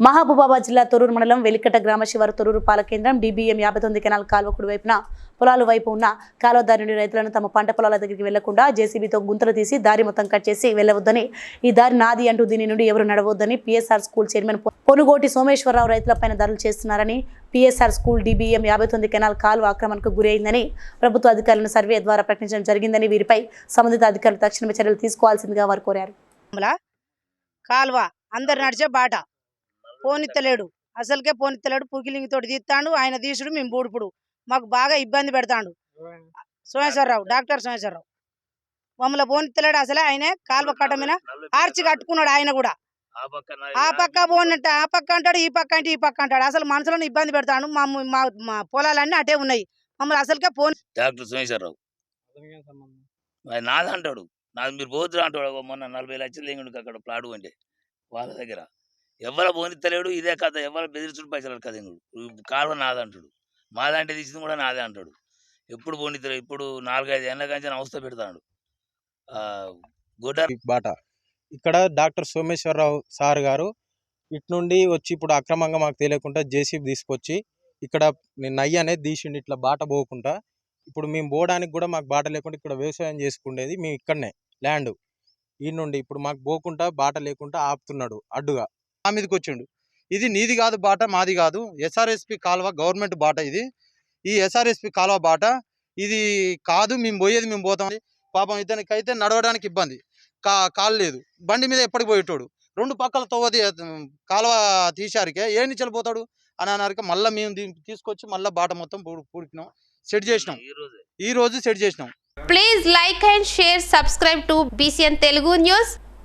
మహబూబాబాద్ జిల్లా తొరూరు మండలం వెలికట గ్రామ శివారు తొరూరు పాల కేంద్రం డిబిఎం యాభై తొమ్మిది కెనాల్ కాలువ కుడి వైపున పొలాల వైపు ఉన్న కాలువ దారి నుండి రైతులను తమ పంట పొలాల దగ్గరికి వెళ్ళకుండా జేసీబీతో గుంతలు తీసి దారి మొత్తం కట్ చేసి వెళ్ళవద్దని ఈ దారి నాది అంటూ దీని నుండి ఎవరు నడవద్దని PSR school chairman Ponugoti Someswararao రైతులపైన దారులు చేస్తున్నారని పిఎస్ఆర్ స్కూల్ డిబిఎం యాభై తొమ్మిది కెనాల్ కాలువ ఆక్రమణకు గురైందని ప్రభుత్వ అధికారులను సర్వే ద్వారా ప్రకటించడం జరిగిందని వీరిపై సంబంధిత అధికారులు తక్షణమే చర్యలు తీసుకోవాల్సిందిగా వారు కోరారు. కాలువ కాల్వ అందరు నడిచే బాట. పోనిత్తలేడు. అసలుకే పోనిత్తలేడు. పుకిలింగి తోటి తీస్తాడు ఆయన తీసుడు మేము బూడుపుడు. మాకు బాగా ఇబ్బంది పెడతాడు. సోమేశ్వరరావు డాక్టర్ సోమేశ్వరరావు. మమ్మల్ని పోనిత్తలేడు అసలే. ఆయనే కాల్వ కట్ట మీద ఆర్చి కట్టుకున్నాడు ఆయన కూడా. ఆ పక్క పోనట్ట ఆ పక్క అంటాడు ఈ పక్క అంటే ఈ పక్క అంటాడు. అసలు మనసులను ఇబ్బంది పెడతాడు. మా మా మా పొలాలన్నీ అటే ఉన్నాయి. మమ్మల్ని అసలుకే పోని డాక్టర్ సోమేశ్వరరావు. అది నాది అంటాడు నాది మీరు పోతురు అంటాడు. మొన్న నలభై లక్షలు లేంగుడికి అక్కడ ప్లాట్ ఉండే వాళ్ళ దగ్గర. ఎవరు పోనిత్తలేడు ఇదే కథ. ఎవరు బెదిరిచుడు పైసలు కథ ఇంగుడు కాలువ నాదంటాడు. మాదంటే తీసింది కూడా నాదే అంటాడు. ఎప్పుడు పోనిత్తలేడు ఇప్పుడు నాలుగైదు ఏళ్ళ కంచి అవస్థ పెడతాడు. ఆ, గుడ్డ బాట. ఇక్కడ డాక్టర్ సోమేశ్వరరావు సార్ గారు ఇటు నుండి వచ్చి ఇప్పుడు అక్రమంగా మాకు తెలియకుండా జేసీబీ తీసుకొచ్చి ఇక్కడ నేను నయ్యి అనేది తీసిండి ఇట్లా బాట పోకుండా ఇప్పుడు మేము పోవడానికి కూడా మాకు బాట లేకుండా ఇక్కడ వ్యవసాయం చేసుకునేది మేము ఇక్కడనే ల్యాండ్. ఈ నుండి ఇప్పుడు మాకు పోకుండా బాట లేకుండా ఆపుతున్నాడు అడ్డుగా. మా మీదకి వచ్చిండు. ఇది నీది కాదు బాట మాది కాదు. ఎస్ఆర్ఎస్పి కాలువ గవర్నమెంట్ బాట ఇది. ఈ ఎస్ఆర్ఎస్పి కాలువ బాట ఇది కాదు మేము పోయేది మేము పోతాం. పాపం ఇతనికి అయితే నడవడానికి ఇబ్బంది. కా కాలు లేదు. బండి మీద ఎప్పటికి పోయేటోడు? రెండు పక్కల తవ్వది కాలువ తీశారికే ఏ నుంచి పోతాడు? అని అన్నారిక మళ్ళీ మేము తీసుకొచ్చి మళ్ళీ బాట మొత్తం పూడి పూడికినాం సెట్ చేసినాం. ఈ రోజే. ఈ రోజు సెట్ చేసినాం. Please like and share, subscribe to BCN Telugu News.